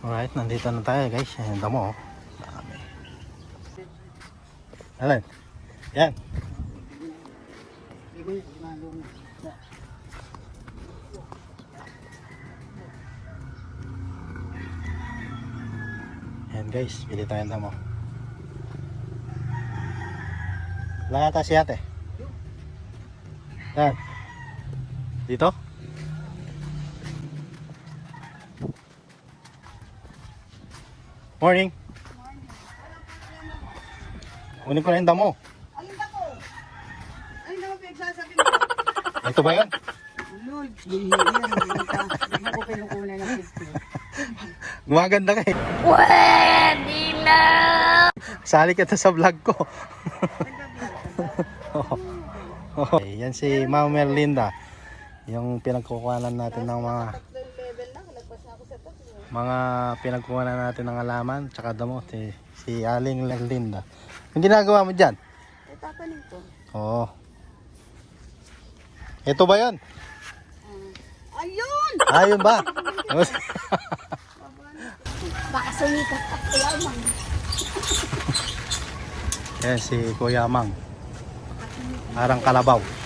Alright, nandito na tayo guys. Ayan, damo oh. Dami. Alan. Yan. Yan guys, pili tayo ng damo. Wala ata si ate. Yan. Dito? Morning. Kunin ko na yung damo. Ba ko? Ay, naman pinagsasabi mo. Ito ba yun? Lord, hindi yan. Hindi ko pinukunan ng picture. Gumaganda ka eh. Pwede na! Sali ka sa vlog ko. yan si Ma'am Merlinda. Yung pinagkukuhanan natin ng mga mga pinagkuhanan natin ng alaman tsaka damo si, si Aling Merlinda. Ang ginagawa mo dyan? Ay, tatanim ko. Oo. Ito ba yun? Ayun! Ayun ba? Baka sumikat at yaman. yan si Kuya Mang. Parang kalabaw.